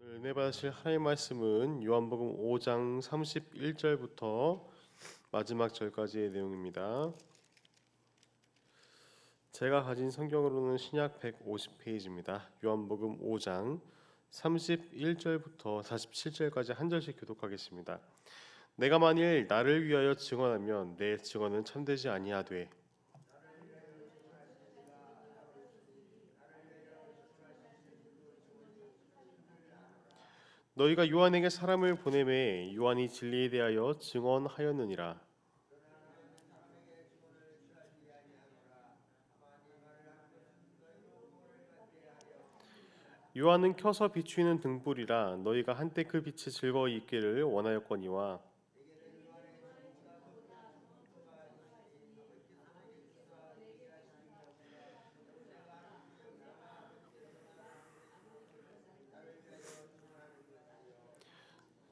은혜 받으실 하나님 말씀은 요한복음 5장 31절부터 마지막 절까지의 내용입니다. 제가 가진 성경으로는 신약 150페이지입니다. 요한복음 5장 31절부터 47절까지 한 절씩 교독하겠습니다. 내가 만일 나를 위하여 증언하면 내 증언은 참되지 아니하되 너희가 요한에게 사람을 보내매 요한이 진리에 대하여 증언하였느니라. 요한은 켜서 비추이는 등불이라 너희가 한때 그 빛이 즐거이 있기를 원하였거니와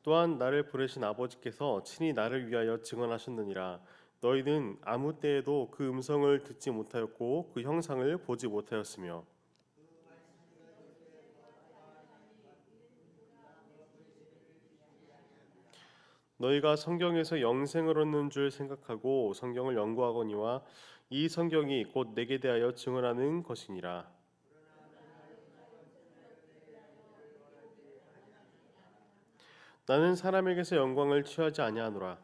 또한 나를 부르신 아버지께서 친히 나를 위하여 증언하셨느니라. 너희는 아무 때에도 그 음성을 듣지 못하였고 그 형상을 보지 못하였으며. 너희가 성경에서 영생을 얻는 줄 생각하고 성경을 연구하거니와 이 성경이 곧 내게 대하여 증언하는 것이니라 나는 사람에게서 영광을 취하지 아니하노라.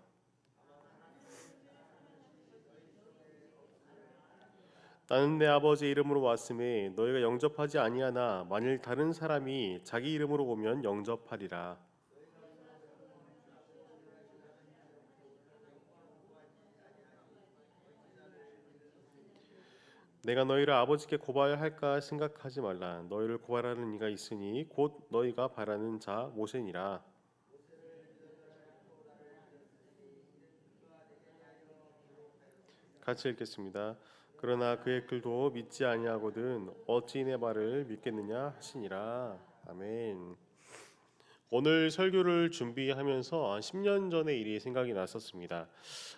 나는 내 아버지 이름으로 왔음에 너희가 영접하지 아니하나 만일 다른 사람이 자기 이름으로 오면 영접하리라. 내가 너희를 아버지께 고발할까 생각하지 말라. 너희를 고발하는 이가 있으니 곧 너희가 바라는 자 모세니라. 같이 읽겠습니다. 그러나 그의 글도 믿지 아니하거든 어찌 내 말을 믿겠느냐 하시니라. 아멘. 오늘 설교를 준비하면서 한 10년 전의 일이 생각이 났었습니다.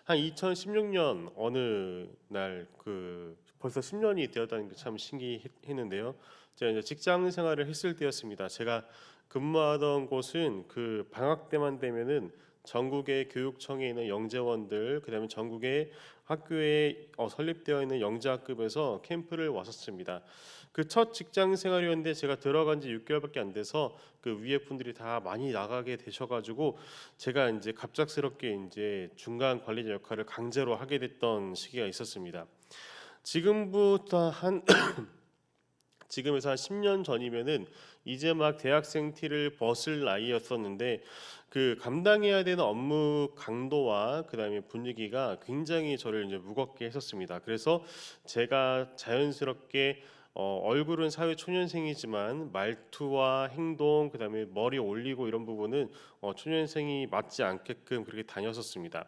한 2016년 어느 날 그 벌써 10년이 되었다는 게 참 신기했는데요. 제가 이제 직장 생활을 했을 때였습니다. 제가 근무하던 곳은 그 방학 때만 되면은 전국의 교육청에 있는 영재원들 그다음에 전국의 학교에 어, 설립되어 있는 영재학급에서 캠프를 왔었습니다. 그 첫 직장 생활이었는데 제가 들어간 지 6개월밖에 안 돼서 그 위에 분들이 다 많이 나가게 되셔가지고 제가 이제 갑작스럽게 이제 중간 관리자 역할을 강제로 하게 됐던 시기가 있었습니다. 지금부터 한 지금에서 한 10년 전이면은 이제 막 대학생 티를 벗을 나이였었는데 그 감당해야 되는 업무 강도와 그다음에 분위기가 굉장히 저를 이제 무겁게 했었습니다. 그래서 제가 자연스럽게 어, 얼굴은 사회 초년생이지만 말투와 행동 그다음에 머리 올리고 이런 부분은 어, 초년생이 맞지 않게끔 그렇게 다녔었습니다.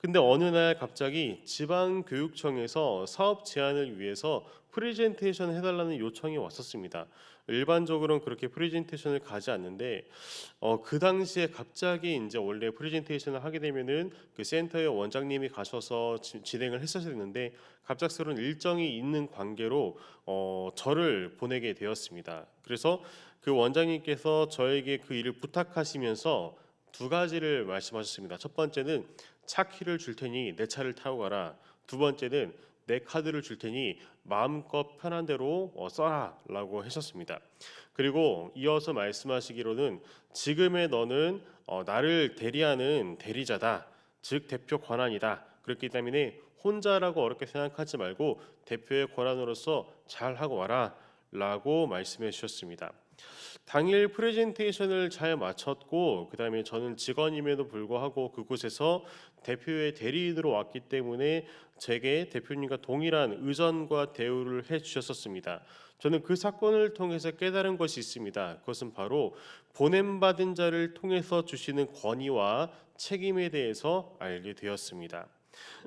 근데 어느 날 갑자기 지방 교육청에서 사업 제안을 위해서 프레젠테이션 해달라는 요청이 왔었습니다. 일반적으로는 그렇게 프레젠테이션을 가지 않는데 어, 그 당시에 갑자기 이제 원래 프레젠테이션을 하게 되면은 그 센터의 원장님이 가셔서 지, 진행을 했었어야 되는데 갑작스러운 일정이 있는 관계로 어, 저를 보내게 되었습니다. 그래서 그 원장님께서 저에게 그 일을 부탁하시면서 두 가지를 말씀하셨습니다. 첫 번째는 차 키를 줄 테니 내 차를 타고 가라. 두 번째는 내 카드를 줄 테니 마음껏 편한 대로 어, 써라라고 하셨습니다. 그리고 이어서 말씀하시기로는 지금의 너는 어, 나를 대리하는 대리자다. 즉 대표 권한이다. 그렇기 때문에 혼자라고 어렵게 생각하지 말고 대표의 권한으로서 잘 하고 와라라고 말씀해 주셨습니다. 당일 프레젠테이션을 잘 마쳤고 그다음에 저는 직원임에도 불구하고 그곳에서 대표의 대리인으로 왔기 때문에 제게 대표님과 동일한 의전과 대우를 해 주셨었습니다. 저는 그 사건을 통해서 깨달은 것이 있습니다. 그것은 바로 보냄받은 자를 통해서 주시는 권위와 책임에 대해서 알게 되었습니다.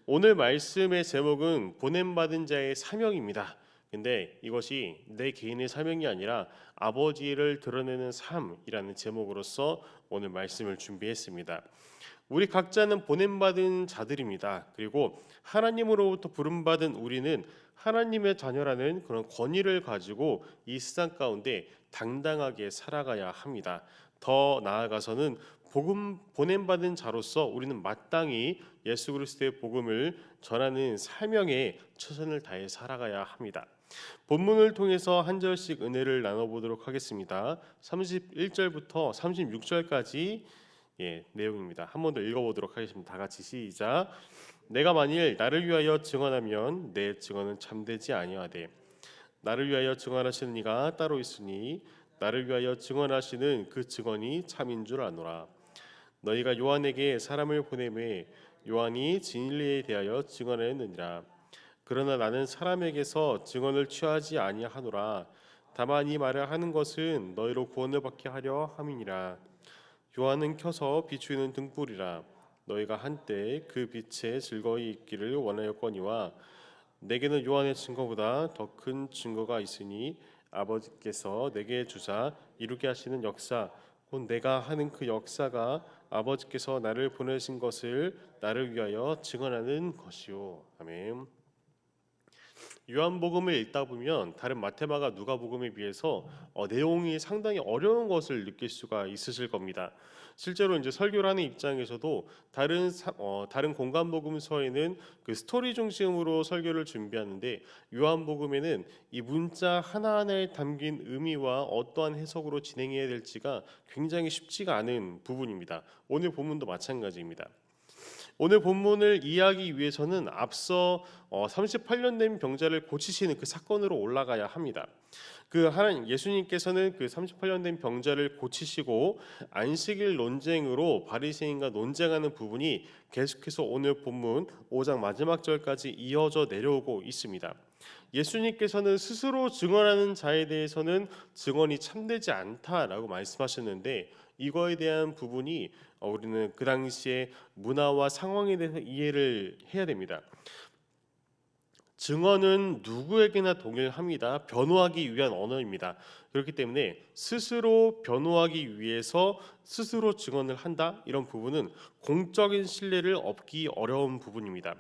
오늘 말씀의 제목은 보냄받은 자의 사명입니다. 근데 이것이 내 개인의 사명이 아니라 아버지를 드러내는 삶이라는 제목으로서 오늘 말씀을 준비했습니다. 우리 각자는 보냄받은 자들입니다. 그리고 하나님으로부터 부름받은 우리는 하나님의 자녀라는 그런 권위를 가지고 이 세상 가운데 당당하게 살아가야 합니다. 더 나아가서는 복음 보냄 받은 자로서 우리는 마땅히 예수 그리스도의 복음을 전하는 사명에 최선을 다해 살아가야 합니다. 본문을 통해서 한 절씩 은혜를 나눠 보도록 하겠습니다. 31절부터 36절까지 예, 내용입니다. 한 번 더 읽어 보도록 하겠습니다. 다 같이 시작. 내가 만일 나를 위하여 증언하면 내 증언은 참되지 아니하되 나를 위하여 증언하시는 이가 따로 있으니 나를 위하여 증언하시는 그 증언이 참인 줄 아노라. 너희가 요한에게 사람을 보내매 요한이 진리에 대하여 증언했느니라. 그러나 나는 사람에게서 증언을 취하지 아니하노라. 다만 이 말을 하는 것은 너희로 구원을 받게 하려 함이니라. 요한은 켜서 비추는 등불이라. 너희가 한때 그 빛에 즐거이 있기를 원하였거니와 내게는 요한의 증거보다 더 큰 증거가 있으니 아버지께서 내게 주사 이루게 하시는 역사 곧 내가 하는 그 역사가 아버지께서 나를 보내신 것을 나를 위하여 증언하는 것이요 아멘. 요한복음을 읽다 보면 다른 마테마가 누가복음에 비해서 어, 내용이 상당히 어려운 것을 느낄 수가 있으실 겁니다. 실제로 이제 설교를 하는 입장에서도 다른 사, 어, 다른 공간복음서에는 그 스토리 중심으로 설교를 준비하는데 요한복음에는 이 문자 하나하나에 담긴 의미와 어떠한 해석으로 진행해야 될지가 굉장히 쉽지가 않은 부분입니다. 오늘 본문도 마찬가지입니다. 오늘 본문을 이해하기 위해서는 앞서 어, 38년 된 병자를 고치시는 그 사건으로 올라가야 합니다. 그 하나님 예수님께서는 그 38년 된 병자를 고치시고 안식일 논쟁으로 바리새인과 논쟁하는 부분이 계속해서 오늘 본문 5장 마지막 절까지 이어져 내려오고 있습니다. 예수님께서는 스스로 증언하는 자에 대해서는 증언이 참되지 않다라고 말씀하셨는데 이거에 대한 부분이 어, 우리는 그 당시의 문화와 상황에 대해서 이해를 해야 됩니다. 증언은 누구에게나 동일합니다. 변호하기 위한 언어입니다. 그렇기 때문에 스스로 변호하기 위해서 스스로 증언을 한다 이런 부분은 공적인 신뢰를 얻기 어려운 부분입니다.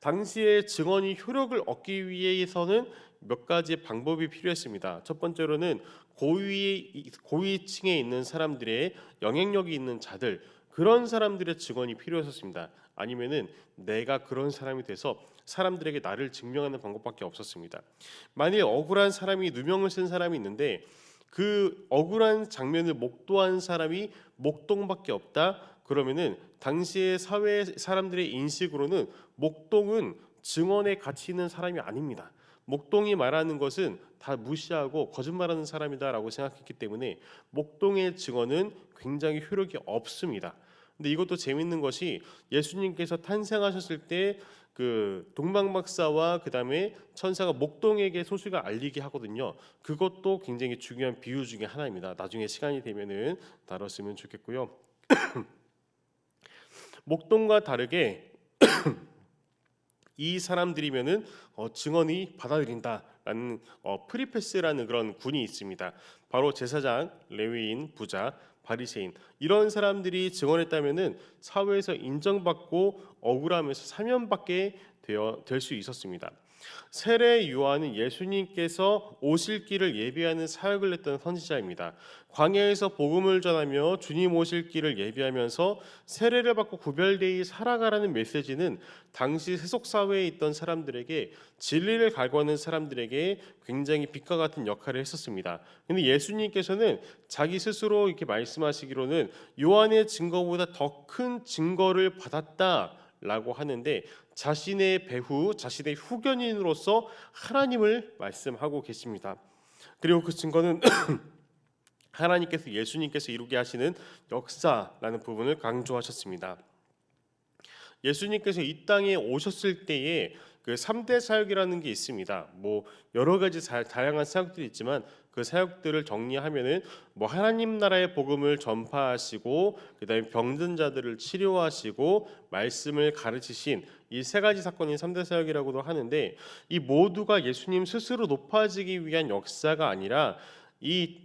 당시에 증언이 효력을 얻기 위해서는 몇 가지 방법이 필요했습니다. 첫 번째로는 고위 고위층에 있는 사람들의 영향력이 있는 자들 그런 사람들의 증언이 필요했었습니다. 아니면은 내가 그런 사람이 돼서 사람들에게 나를 증명하는 방법밖에 없었습니다. 만일 억울한 사람이 누명을 쓴 사람이 있는데 그 억울한 장면을 목도한 사람이 목동밖에 없다. 그러면은 당시의 사회 사람들의 인식으로는 목동은 증언에 가치 있는 사람이 아닙니다. 목동이 말하는 것은 다 무시하고 거짓말하는 사람이다라고 생각했기 때문에 목동의 증언은 굉장히 효력이 없습니다. 근데 이것도 재밌는 것이 예수님께서 탄생하셨을 때 그 동방박사와 그 다음에 천사가 목동에게 소식을 알리게 하거든요. 그것도 굉장히 중요한 비유 중에 하나입니다. 나중에 시간이 되면은 다뤘으면 좋겠고요. 목동과 다르게 이 사람들이면은 어, 증언이 받아들인다라는 어, 프리패스라는 그런 군이 있습니다. 바로 제사장, 레위인, 부자, 바리새인 이런 사람들이 증언했다면은 사회에서 인정받고 억울함에서 사면받게 되어 될 수 있었습니다. 세례 요한은 예수님께서 오실 길을 예비하는 사역을 했던 선지자입니다. 광야에서 복음을 전하며 주님 오실 길을 예비하면서 세례를 받고 구별되이 살아가라는 메시지는 당시 세속 사회에 있던 사람들에게 진리를 갈구하는 사람들에게 굉장히 빛과 같은 역할을 했었습니다. 근데 예수님께서는 자기 스스로 이렇게 말씀하시기로는 요한의 증거보다 더 큰 증거를 받았다 라고 하는데 자신의 배후, 자신의 후견인으로서 하나님을 말씀하고 계십니다. 그리고 그 증거는 하나님께서 예수님께서 이루게 하시는 역사라는 부분을 강조하셨습니다. 예수님께서 이 땅에 오셨을 때에 그 3대 사역이라는 게 있습니다. 뭐 여러 가지 다 양한 사역들이 있지만 그 사역들을 정리하면은 뭐 하나님 나라의 복음을 전파하시고 그다음에 병든 자들을 치료하시고 말씀을 가르치신 이 세 가지 사건이 3대 사역이라고도 하는데 이 모두가 예수님 스스로 높아지기 위한 역사가 아니라 이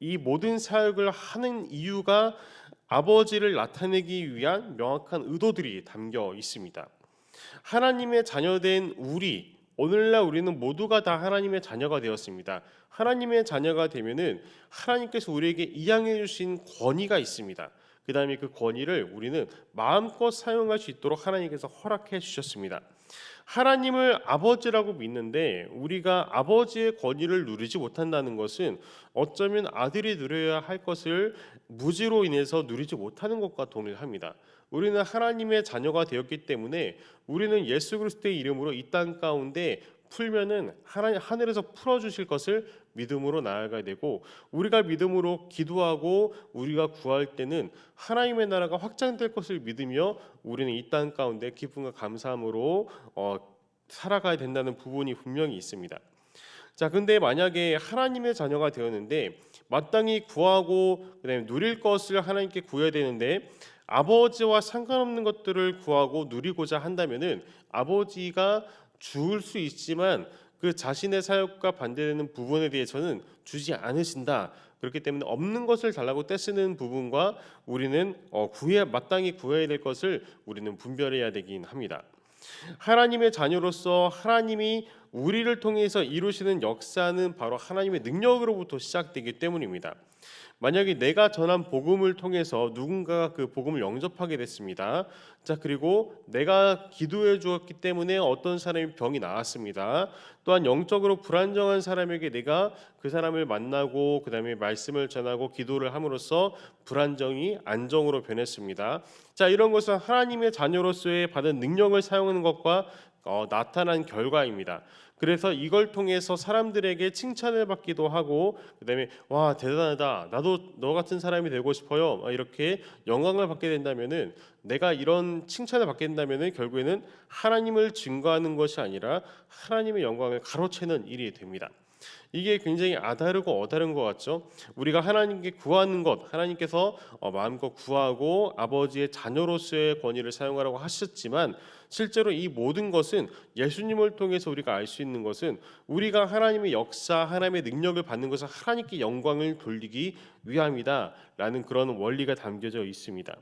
이 모든 사역을 하는 이유가 아버지를 나타내기 위한 명확한 의도들이 담겨 있습니다. 하나님의 자녀된 우리 오늘날 우리는 모두가 다 하나님의 자녀가 되었습니다. 하나님의 자녀가 되면은 하나님께서 우리에게 이양해 주신 권위가 있습니다. 그 다음에 그 권위를 우리는 마음껏 사용할 수 있도록 하나님께서 허락해 주셨습니다. 하나님을 아버지라고 믿는데 우리가 아버지의 권위를 누리지 못한다는 것은 어쩌면 아들이 누려야 할 것을 무지로 인해서 누리지 못하는 것과 동일합니다. 우리는 하나님의 자녀가 되었기 때문에 우리는 예수 그리스도의 이름으로 이 땅 가운데 풀면은 하나님 하늘에서 풀어 주실 것을 믿음으로 나아가야 되고 우리가 믿음으로 기도하고 우리가 구할 때는 하나님의 나라가 확장될 것을 믿으며 우리는 이 땅 가운데 기쁨과 감사함으로 어, 살아가야 된다는 부분이 분명히 있습니다. 자, 근데 만약에 하나님의 자녀가 되었는데 마땅히 구하고 그다음에 누릴 것을 하나님께 구해야 되는데 아버지와 상관없는 것들을 구하고 누리고자 한다면은 아버지가 줄수 있지만 그 자신의 사역과 반대되는 부분에 대해서는 주지 않으신다. 그렇기 때문에 없는 것을 달라고 떼쓰는 부분과 우리는 어, 구해 마땅히 구해야 될 것을 우리는 분별해야 되긴 합니다. 하나님의 자녀로서 하나님이 우리를 통해서 이루시는 역사는 바로 하나님의 능력으로부터 시작되기 때문입니다. 만약에 내가 전한 복음을 통해서 누군가가 그 복음을 영접하게 됐습니다. 자, 그리고 내가 기도해 주었기 때문에 어떤 사람이 병이 나았습니다. 또한 영적으로 불안정한 사람에게 내가 그 사람을 만나고 그다음에 말씀을 전하고 기도를 함으로써 불안정이 안정으로 변했습니다. 자, 이런 것은 하나님의 자녀로서의 받은 능력을 사용하는 것과 어, 나타난 결과입니다. 그래서 이걸 통해서 사람들에게 칭찬을 받기도 하고 그다음에 와 대단하다 나도 너 같은 사람이 되고 싶어요 이렇게 영광을 받게 된다면은 내가 이런 칭찬을 받게 된다면은 결국에는 하나님을 증거하는 것이 아니라 하나님의 영광을 가로채는 일이 됩니다. 이게 굉장히 아다르고 어다른 것 같죠. 우리가 하나님께 구하는 것, 하나님께서 어, 마음껏 구하고 아버지의 자녀로서의 권위를 사용하라고 하셨지만 실제로 이 모든 것은 예수님을 통해서 우리가 알 수 있는 것은 우리가 하나님의 역사, 하나님의 능력을 받는 것은 하나님께 영광을 돌리기 위함이다라는 그런 원리가 담겨져 있습니다.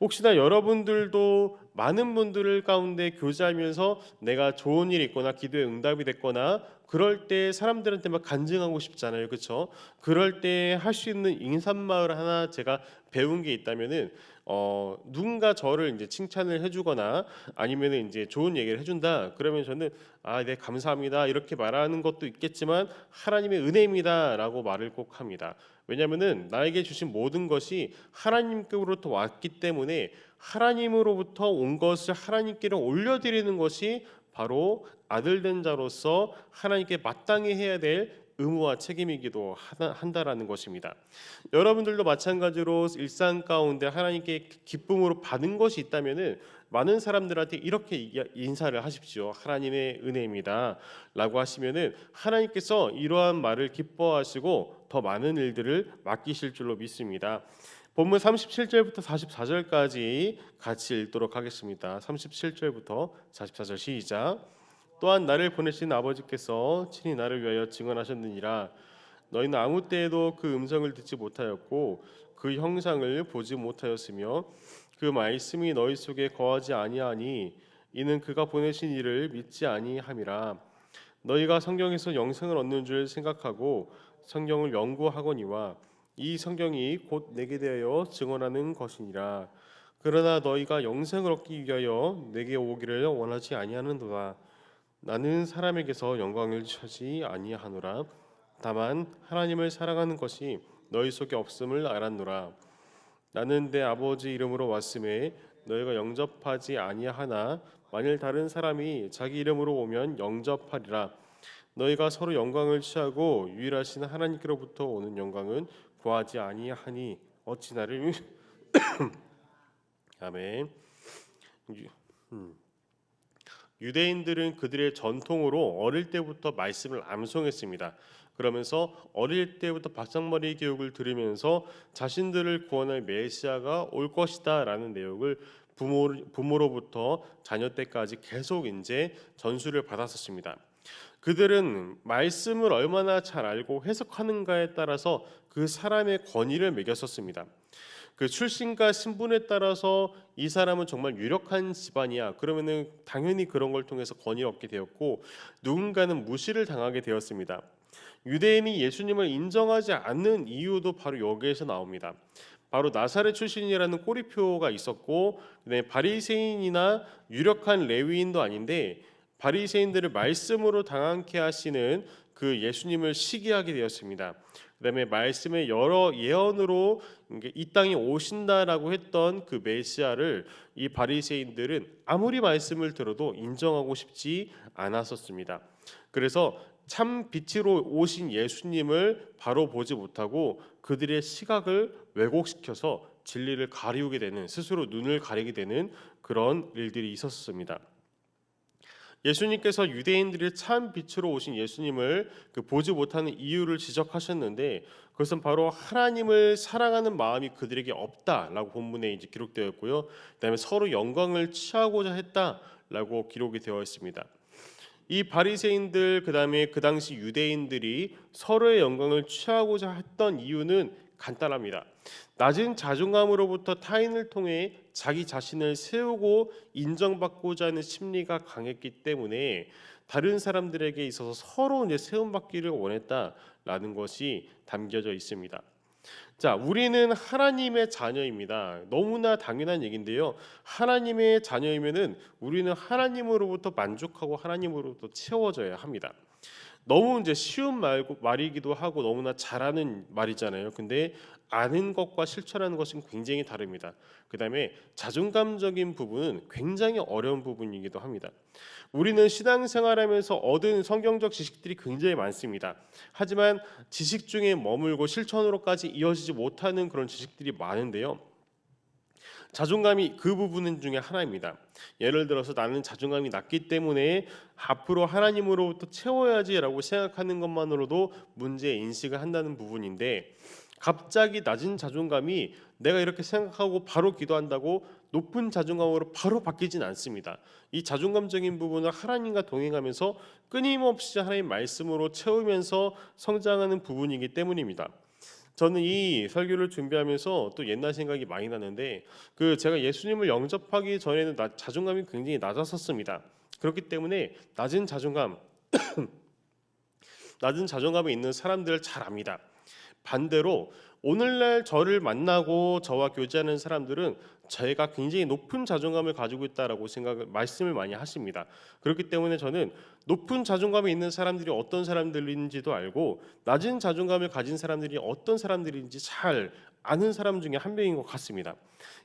혹시나 여러분들도 많은 분들 가운데 교제하면서 내가 좋은 일이 있거나 기도에 응답이 됐거나 그럴 때 사람들한테 막 간증하고 싶잖아요. 그렇죠? 그럴 때 할 수 있는 인사말 하나 제가 배운 게 있다면은 어, 누군가 저를 이제 칭찬을 해주거나 아니면은 이제 좋은 얘기를 해준다. 그러면 저는 아, 네 감사합니다 이렇게 말하는 것도 있겠지만 하나님의 은혜입니다라고 말을 꼭 합니다. 왜냐하면은 나에게 주신 모든 것이 하나님께로부터 왔기 때문에 하나님으로부터 온 것을 하나님께로 올려드리는 것이 바로 아들된 자로서 하나님께 마땅히 해야 될 의무와 책임이기도 한다라는 것입니다. 여러분들도 마찬가지로 일상 가운데 하나님께 기쁨으로 받은 것이 있다면은 많은 사람들한테 이렇게 인사를 하십시오. 하나님의 은혜입니다.라고 하시면은 하나님께서 이러한 말을 기뻐하시고 더 많은 일들을 맡기실 줄로 믿습니다. 본문 37절부터 44절까지 같이 읽도록 하겠습니다. 37절부터 44절 시작. 또한 나를 보내신 아버지께서 친히 나를 위하여 증언하셨느니라. 너희는 아무 때에도 그 음성을 듣지 못하였고 그 형상을 보지 못하였으며 그 말씀이 너희 속에 거하지 아니하니 이는 그가 보내신 이를 믿지 아니함이라. 너희가 성경에서 영생을 얻는 줄 생각하고 성경을 연구하거니와 이 성경이 곧 내게 대하여 증언하는 것이니라. 그러나 너희가 영생을 얻기 위하여 내게 오기를 원하지 아니하는도다 나는 사람에게서 영광을 찾지 아니하노라 다만 하나님을 사랑하는 것이 너희 속에 없음을 알았노라 나는 내 아버지 이름으로 왔음에 너희가 영접하지 아니하나 만일 다른 사람이 자기 이름으로 오면 영접하리라 너희가 서로 영광을 취하고 유일하신 하나님께로부터 오는 영광은 구하지 아니하니 어찌 나를 아멘. 음. 유대인들은 그들의 전통으로 어릴 때부터 말씀을 암송했습니다. 그러면서 어릴 때부터 박상머리 교육을 들으면서 자신들을 구원할 메시아가 올 것이다라는 내용을 부모 부모로부터 자녀 때까지 계속 이제 전수를 받았었습니다. 그들은 말씀을 얼마나 잘 알고 해석하는가에 따라서 그 사람의 권위를 매겼었습니다. 그 출신과 신분에 따라서 이 사람은 정말 유력한 집안이야. 그러면은 당연히 그런 걸 통해서 권위를 얻게 되었고 누군가는 무시를 당하게 되었습니다. 유대인이 예수님을 인정하지 않는 이유도 바로 여기에서 나옵니다. 바로 나사렛 출신이라는 꼬리표가 있었고 바리새인이나 유력한 레위인도 아닌데 바리새인들을 말씀으로 당황케 하시는 그 예수님을 시기하게 되었습니다. 그다음에 말씀의 여러 예언으로 이 땅에 오신다라고 했던 그 메시아를 이 바리새인들은 아무리 말씀을 들어도 인정하고 싶지 않았었습니다. 그래서 참 빛으로 오신 예수님을 바로 보지 못하고 그들의 시각을 왜곡시켜서 진리를 가리우게 되는 스스로 눈을 가리게 되는 그런 일들이 있었습니다. 예수님께서 유대인들이 참 빛으로 오신 예수님을 그 보지 못하는 이유를 지적하셨는데 그것은 바로 하나님을 사랑하는 마음이 그들에게 없다라고 본문에 이제 기록되었고요. 그다음에 서로 영광을 취하고자 했다라고 기록이 되어 있습니다. 이 바리새인들 그다음에 그 당시 유대인들이 서로의 영광을 취하고자 했던 이유는 간단합니다. 낮은 자존감으로부터 타인을 통해 자기 자신을 세우고 인정받고자 하는 심리가 강했기 때문에 다른 사람들에게 있어서 서로 이제 세움받기를 원했다라는 것이 담겨져 있습니다. 자, 우리는 하나님의 자녀입니다. 너무나 당연한 얘기인데요. 하나님의 자녀이면은 우리는 하나님으로부터 만족하고 하나님으로부터 채워져야 합니다. 너무 이제 쉬운 말, 말이기도 하고 너무나 잘하는 말이잖아요. 근데 아는 것과 실천하는 것은 굉장히 다릅니다. 그다음에 자존감적인 부분은 굉장히 어려운 부분이기도 합니다. 우리는 신앙생활하면서 얻은 성경적 지식들이 굉장히 많습니다. 하지만 지식 중에 머물고 실천으로까지 이어지지 못하는 그런 지식들이 많은데요. 자존감이 그 부분 중에 하나입니다. 예를 들어서 나는 자존감이 낮기 때문에 앞으로 하나님으로부터 채워야지라고 생각하는 것만으로도 문제 인식을 한다는 부분인데 갑자기 낮은 자존감이 내가 이렇게 생각하고 바로 기도한다고 높은 자존감으로 바로 바뀌진 않습니다. 이 자존감적인 부분을 하나님과 동행하면서 끊임없이 하나님 말씀으로 채우면서 성장하는 부분이기 때문입니다. 저는 이 설교를 준비하면서 또 옛날 생각이 많이 나는데 그 제가 예수님을 영접하기 전에는 나, 자존감이 굉장히 낮았었습니다. 그렇기 때문에 낮은 자존감 낮은 자존감이 있는 사람들을 잘 압니다. 반대로 오늘날 저를 만나고 저와 교제하는 사람들은 제가 굉장히 높은 자존감을 가지고 있다라고 생각을 말씀을 많이 하십니다. 그렇기 때문에 저는 높은 자존감이 있는 사람들이 어떤 사람들인지도 알고 낮은 자존감을 가진 사람들이 어떤 사람들인지 잘 아는 사람 중에 한 명인 것 같습니다.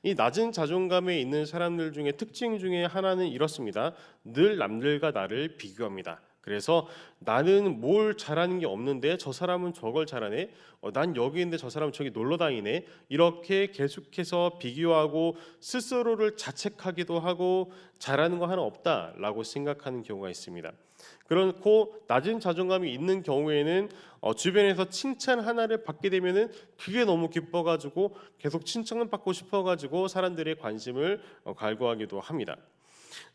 이 낮은 자존감에 있는 사람들 중에 특징 중에 하나는 이렇습니다. 늘 남들과 나를 비교합니다. 그래서 나는 뭘 잘하는 게 없는데 저 사람은 저걸 잘하네. 어, 난 여기 있는데 저 사람은 저기 놀러 다니네. 이렇게 계속해서 비교하고 스스로를 자책하기도 하고 잘하는 거 하나 없다라고 생각하는 경우가 있습니다. 그렇고 낮은 자존감이 있는 경우에는 어, 주변에서 칭찬 하나를 받게 되면은 그게 너무 기뻐가지고 계속 칭찬을 받고 싶어가지고 사람들의 관심을 어, 갈구하기도 합니다.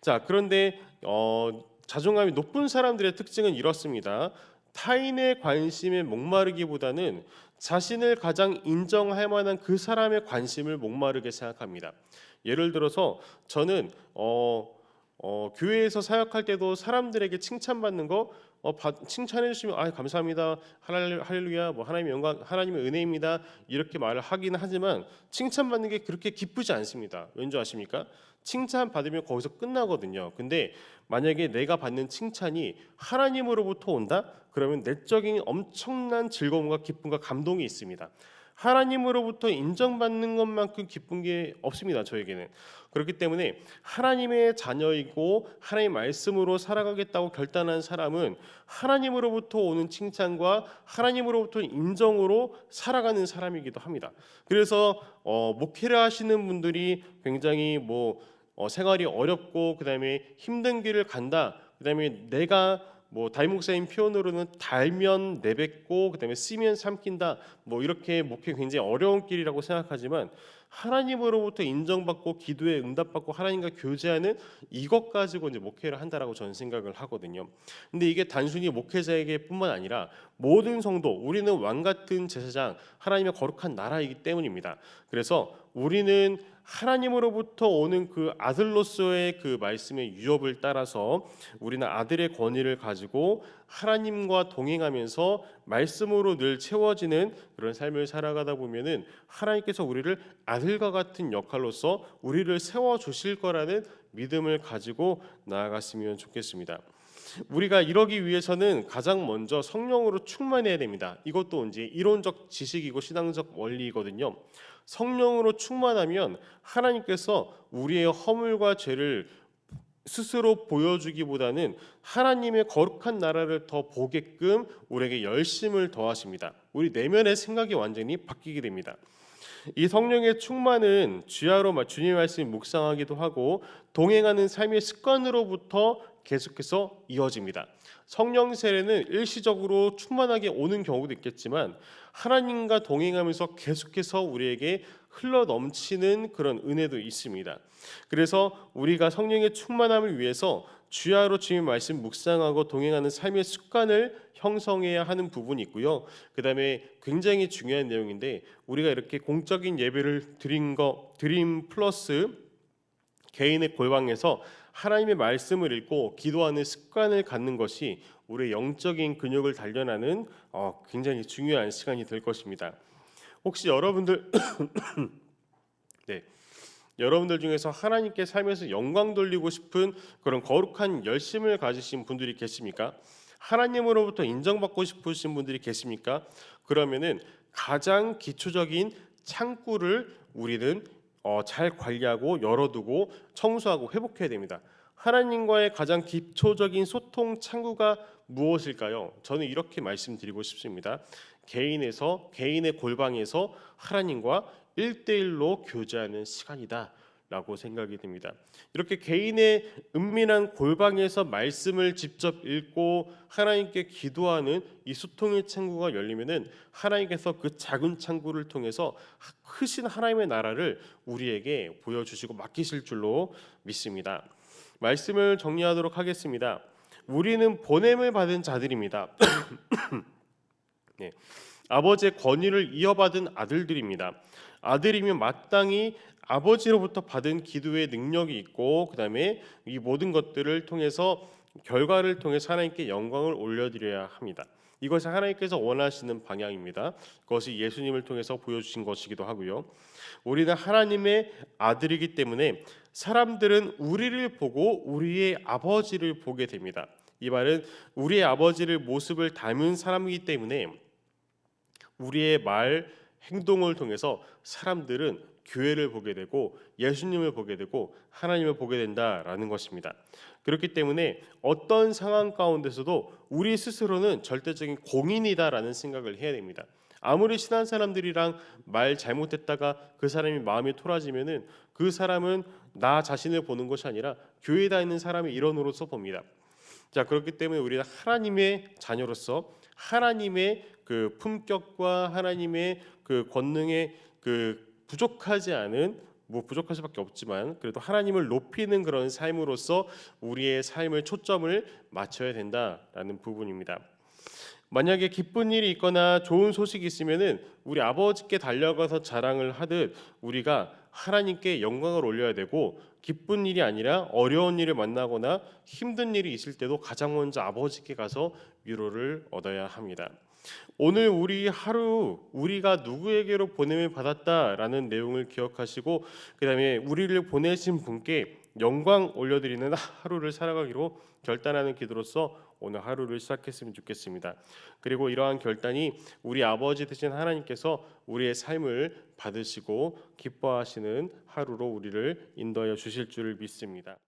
자 그런데 어, 자존감이 높은 사람들의 특징은 이렇습니다. 타인의 관심에 목마르기보다는 자신을 가장 인정할 만한 그 사람의 관심을 목마르게 생각합니다. 예를 들어서 저는 어, 어, 교회에서 사역할 때도 사람들에게 칭찬받는 거 어, 받, 칭찬해 주시면 아 감사합니다. 할렐루야. 뭐 하나님의 영광 하나님의 은혜입니다. 이렇게 말을 하기는 하지만 칭찬받는 게 그렇게 기쁘지 않습니다. 왠지 아십니까? 칭찬 받으면 거기서 끝나거든요. 근데 만약에 내가 받는 칭찬이 하나님으로부터 온다? 그러면 내적인 엄청난 즐거움과 기쁨과 감동이 있습니다 하나님으로부터 인정받는 것만큼 기쁜 게 없습니다. 저에게는 그렇기 때문에 하나님의 자녀이고 하나님 말씀으로 살아가겠다고 결단한 사람은 하나님으로부터 오는 칭찬과 하나님으로부터 인정으로 살아가는 사람이기도 합니다. 그래서 어, 목회를 하시는 분들이 굉장히 뭐 어, 생활이 어렵고 그다음에 힘든 길을 간다. 그다음에 내가 뭐 목사님 표현으로는 달면 내뱉고 그다음에 쓰면 삼킨다 뭐 이렇게 목표 굉장히 어려운 길이라고 생각하지만 하나님으로부터 인정받고 기도에 응답받고 하나님과 교제하는 이것 가지고 이제 목회를 한다라고 저는 생각을 하거든요. 근데 이게 단순히 목회자에게뿐만 아니라 모든 성도 우리는 왕 같은 제사장 하나님의 거룩한 나라이기 때문입니다. 그래서 우리는 하나님으로부터 오는 그 아들로서의 그 말씀의 유업을 따라서 우리는 아들의 권위를 가지고 하나님과 동행하면서 말씀으로 늘 채워지는 그런 삶을 살아가다 보면은 하나님께서 우리를 아들과 같은 역할로서 우리를 세워 주실 거라는 믿음을 가지고 나아갔으면 좋겠습니다. 우리가 이러기 위해서는 가장 먼저 성령으로 충만해야 됩니다. 이것도 이제 이론적 지식이고 신앙적 원리이거든요. 성령으로 충만하면 하나님께서 우리의 허물과 죄를 스스로 보여주기보다는 하나님의 거룩한 나라를 더 보게끔 우리에게 열심을 더하십니다. 우리 내면의 생각이 완전히 바뀌게 됩니다. 이 성령의 충만은 주야로 주님의 말씀 묵상하기도 하고 동행하는 삶의 습관으로부터 계속해서 이어집니다. 성령 세례는 일시적으로 충만하게 오는 경우도 있겠지만 하나님과 동행하면서 계속해서 우리에게 흘러 넘치는 그런 은혜도 있습니다. 그래서 우리가 성령의 충만함을 위해서 주야로 주님 말씀 묵상하고 동행하는 삶의 습관을 형성해야 하는 부분이 있고요. 그다음에 굉장히 중요한 내용인데 우리가 이렇게 공적인 예배를 드린 거 드림 플러스 개인의 골방에서 하나님의 말씀을 읽고 기도하는 습관을 갖는 것이 우리의 영적인 근육을 단련하는 어, 굉장히 중요한 시간이 될 것입니다. 혹시 여러분들 네. 여러분들 중에서 하나님께 살면서 영광 돌리고 싶은 그런 거룩한 열심을 가지신 분들이 계십니까? 하나님으로부터 인정받고 싶으신 분들이 계십니까? 그러면은 가장 기초적인 창구를 우리는 어, 잘 관리하고 열어두고 청소하고 회복해야 됩니다. 하나님과의 가장 기초적인 소통 창구가 무엇일까요? 저는 이렇게 말씀드리고 싶습니다. 개인에서 개인의 골방에서 하나님과 1대1로 교제하는 시간이다. 라고 생각이 듭니다. 이렇게 개인의 은밀한 골방에서 말씀을 직접 읽고 하나님께 기도하는 이 소통의 창구가 열리면은 하나님께서 그 작은 창구를 통해서 크신 하나님의 나라를 우리에게 보여주시고 맡기실 줄로 믿습니다. 말씀을 정리하도록 하겠습니다. 우리는 보냄을 받은 자들입니다. 네. 아버지의 권위를 이어받은 아들들입니다. 아들이면 마땅히 아버지로부터 받은 기도의 능력이 있고 그다음에 이 모든 것들을 통해서 결과를 통해서 하나님께 영광을 올려드려야 합니다. 이것이 하나님께서 원하시는 방향입니다. 그것이 예수님을 통해서 보여주신 것이기도 하고요. 우리는 하나님의 아들이기 때문에 사람들은 우리를 보고 우리의 아버지를 보게 됩니다. 이 말은 우리의 아버지를 모습을 닮은 사람이기 때문에 우리의 말, 행동을 통해서 사람들은 교회를 보게 되고 예수님을 보게 되고 하나님을 보게 된다라는 것입니다. 그렇기 때문에 어떤 상황 가운데서도 우리 스스로는 절대적인 공인이다라는 생각을 해야 됩니다. 아무리 친한 사람들이랑 말 잘못했다가 그 사람이 마음이 토라지면은 그 사람은 나 자신을 보는 것이 아니라 교회에 다니는 사람의 일원으로서 봅니다. 자 그렇기 때문에 우리는 하나님의 자녀로서 하나님의 그 품격과 하나님의 그 권능에 그 부족하지 않은 뭐 부족할 수밖에 없지만 그래도 하나님을 높이는 그런 삶으로서 우리의 삶을 초점을 맞춰야 된다라는 부분입니다. 만약에 기쁜 일이 있거나 좋은 소식이 있으면은 우리 아버지께 달려가서 자랑을 하듯 우리가 하나님께 영광을 올려야 되고 기쁜 일이 아니라 어려운 일을 만나거나 힘든 일이 있을 때도 가장 먼저 아버지께 가서 위로를 얻어야 합니다. 오늘 우리 하루 우리가 누구에게로 보냄을 받았다라는 내용을 기억하시고 그다음에 우리를 보내신 분께 영광 올려드리는 하루를 살아가기로 결단하는 기도로서 오늘 하루를 시작했으면 좋겠습니다. 그리고 이러한 결단이 우리 아버지 되신 하나님께서 우리의 삶을 받으시고 기뻐하시는 하루로 우리를 인도하여 주실 줄을 믿습니다.